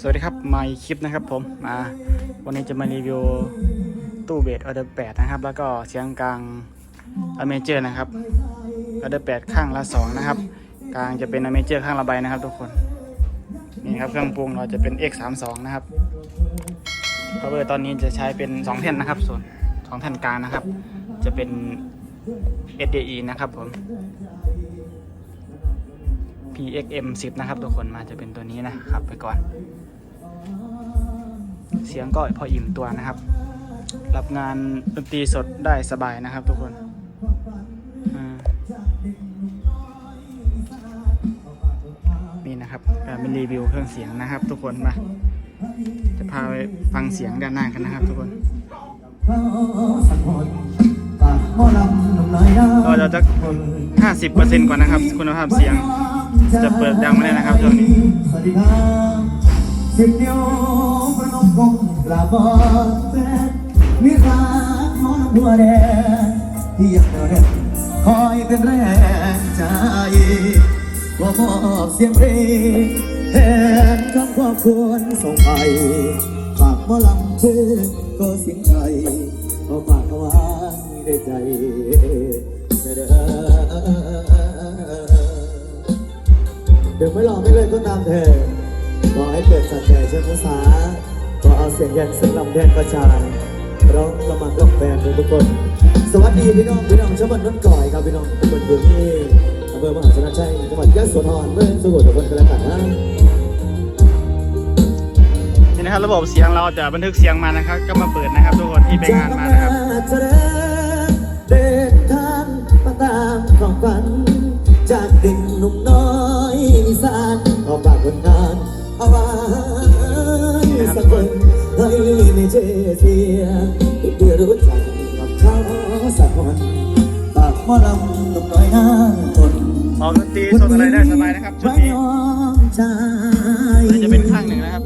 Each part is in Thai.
สวัสดีครับมาอีกคลิปนะครับผมมาวันนี้จะมารีวิวตู้เบสออเดอร์แปดนะครับ แล้วก็เสียงกลางอเมเจอร์นะครับออเดอร์แปดข้างละสองนะครับ กลางจะเป็นอเมเจอร์ข้างละใบนะครับทุกคนนี่ครับเครื่องปรุงเราจะเป็น X 3 2นะครับพาวเวอร์ตอนนี้จะใช้เป็น2แท่นนะครับ ส่วน2แท่นกลางนะครับ จะเป็น SDE นะครับผม PXM 10 นะครับ ทุกคนมาจะเป็นตัวนี้นะครับ ไปก่อน เสียงก็พออิ่มตัวนะครับ รับงานดนตรีสดได้สบายนะครับทุกคนนี่นะครับการเป็นรีวิวเครื่องเสียงนะครับ ทุกคนมาจะพาไปฟังเสียงด้านหน้ากันนะครับทุกคนเราจะ50%ก่อนนะครับ คุณภาพเสียง จะเปิดดังไม่ได้นะครับช่วงนี้สวัสดีครับสิบนิ้วประนมกงกราบอแฟนมีรักมอนบัวแดงที่ยังเหนียวแน่นคอยเป็นแรงใจว่ามอบเสียงเพลงแทนคำขอบคุณส่งไปฝากหมอลำชื่อก็เสียงใจก็ฝากเอาไว้ในใจเด้อ เดี๋ยวไม่รอไม่เลยก็ตามเธอขอให้เกิดสัจจะเชิงภาษาขอเอาเสียงยันสนำแทนประชาร้องละมันร้องแบนทุกคน สวัสดีพี่น้องพี่น้องชาวบ้านน้นก่อยครับพี่น้องทุกคนพื้นที่อำเภอมหาชนะชัยจังหวัดยะโสธรเมื่อสุโขทัยทุกคนกันแล้วกันนะนี่นะครับระบบเสียงเราจะบันทึกเสียงมานะครับ ก็มาเปิดนะครับทุกคนที่ไปงานมานะครับจะเดินทางมาตามความฝันจากเด็กหนุ่มน้อย คนงานเอาไว้สักคนให้ไม่เจเสียเดียวรู้จักกับเขาสักคนปากหมอลำหนุ่มน้อยนางคนออกดนตรีสดอะไรได้สบายนะครับชุดไม่นี้ยอมใจนี่จะเป็นข้างหนึ่งนะครับ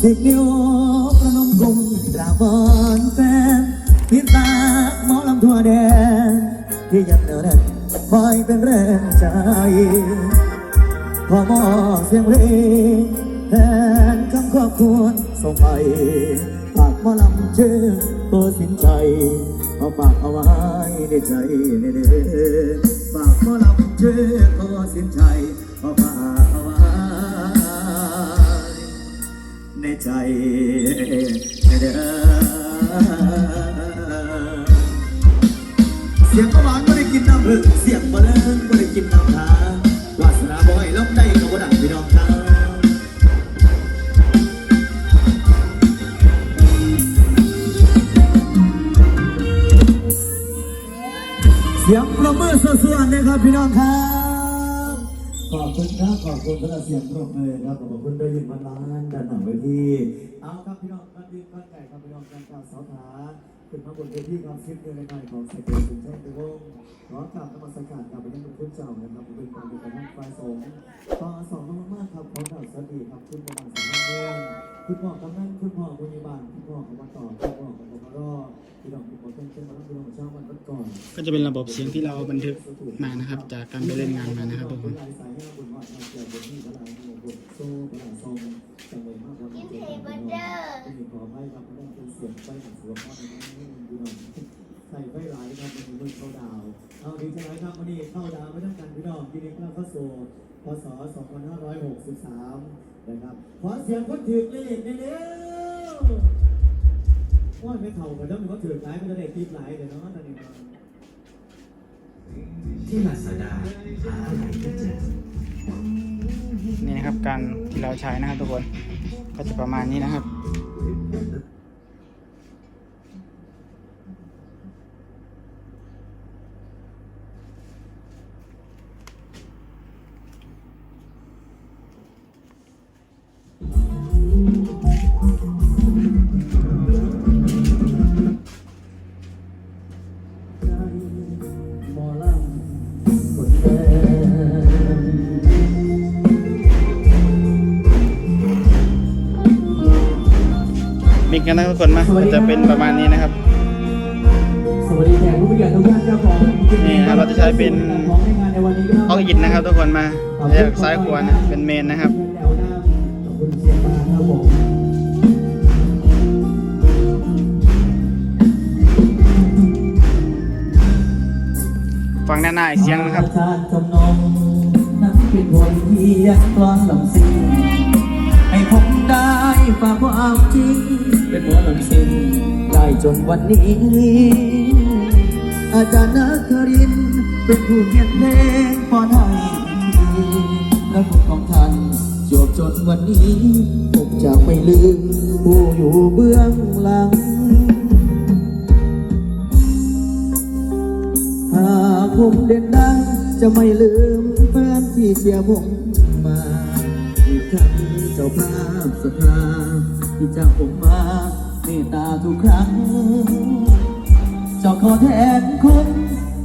สิบนิ้วประนมกลมกราบวอนแฟนพิตาหมอลำทั่วแดนที่ยังเหนียวแน่นคอยเป็นแรงใจ ขอมอบเสียงเพลงแทนคำขอบคุณส่งไปฝากมอลำชื่อโตสินใจเอาฝากเอาไว้ในใจในเด้อฝากมอลำชื่อโตสินใจเอาฝากเอาไว้ในใจเด้อเสียงก็หวานไม่ได้กินน้ำผึ้งเสียงบ่เลินไม่ได้กิน ส่วนๆนะครับพี่น้องครับ ขอบคุณครับขอบคุณสำหรับเสียงปรบมือครับขอบคุณได้ยินมาล้านด้านหนังเวทีเอาครับพี่น้องบ้านดินบ้านไก่ครับพี่น้องการกล่าวสาวถาขึ้นมาบนเวทีครับซิปเดือนในใหม่ของเสกเดชสุนทรเทวงศ์ขอกราบนมัสการกับพระยังคุณเจ้านะครับเป็นการเป็นการฝ่ายสงฆ์ต่อสองมากๆครับขอกราบสวัสดีครับคุณประธานสำนักเมืองคุณพ่อกำนันคุณพ่อบุญบาลคุณพ่อของมาต่อคุณพ่อของ ก่อนก็จะเป็นระบบเสียงที่เราบันทึกมานะครับ จากการไปเล่นงานมานะครับทุกคนใส่ไฟหลายครับมันมีเข้าดาวเอาดีใจครับวันนี้เข้าดาวไม่ต้องกันพี่น้องยินดีต้อนรับเข้าสู่พศ 2563 นะครับ ขอเสียงคนถือเลขเร็วๆ ว่าไม่เท่ากันต้วมันก็ถือหลายมันจะได้ตีหลายเดี๋ยวเนาะตอนนี้เนาที่ลาซาด้าหาอะไรก็เจอนี่นะครับการที่เราใช้นะครับทุกคนก็จะประมาณนี้นะครับ มอลำคนแดงมิกกันนะทุกคนมาก็จะเป็นประมาณนี้นะครับ สวัสดีแขกผู้มีเกียรติทุกท่านครับผมนี่ครับเราจะใช้เป็นของในงานในวันนี้ก็ห้องอินนะครับทุกคนมาแยกซ้ายขวานะเป็นเมนนะครับแนวหน้าขอบคุณเสียงมาครับผม หน้าอีกเสียงนะครับอาจารย์จำนงนั้นเป็นคนเพียงกลอนลำซิงให้ผมได้ฝากความจริงเป็นหมอลำซิงได้จนวันนี้ อาจารย์นักรินทร์เป็นผู้เขียนเพลงปอนให้และคุณของท่านจบจนวันนี้ ผมจะไม่ลืมผู้อยู่เบื้องหลัง ผมเด่นดัง จะไม่ลืมแฟนที่เชียร์ผมมา อีกทั้งเจ้าภาพศรัทธาที่จากผมมาเมตตาทุกครั้ง เจ้าขอแทนคุณ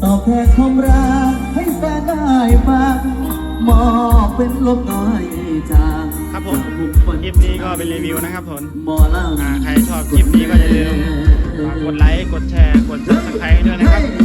ตอบแทนความรักให้แฟนได้ฟังมอบเป็นลมน้อยจางครับผมคลิปนี้ก็เป็นรีวิวนะครับผมหมอลำอ่าใครชอบคลิปนี้ก็อย่าลืมฝากกดไลค์ กดแชร์ กด subscribe ด้วยนะครับ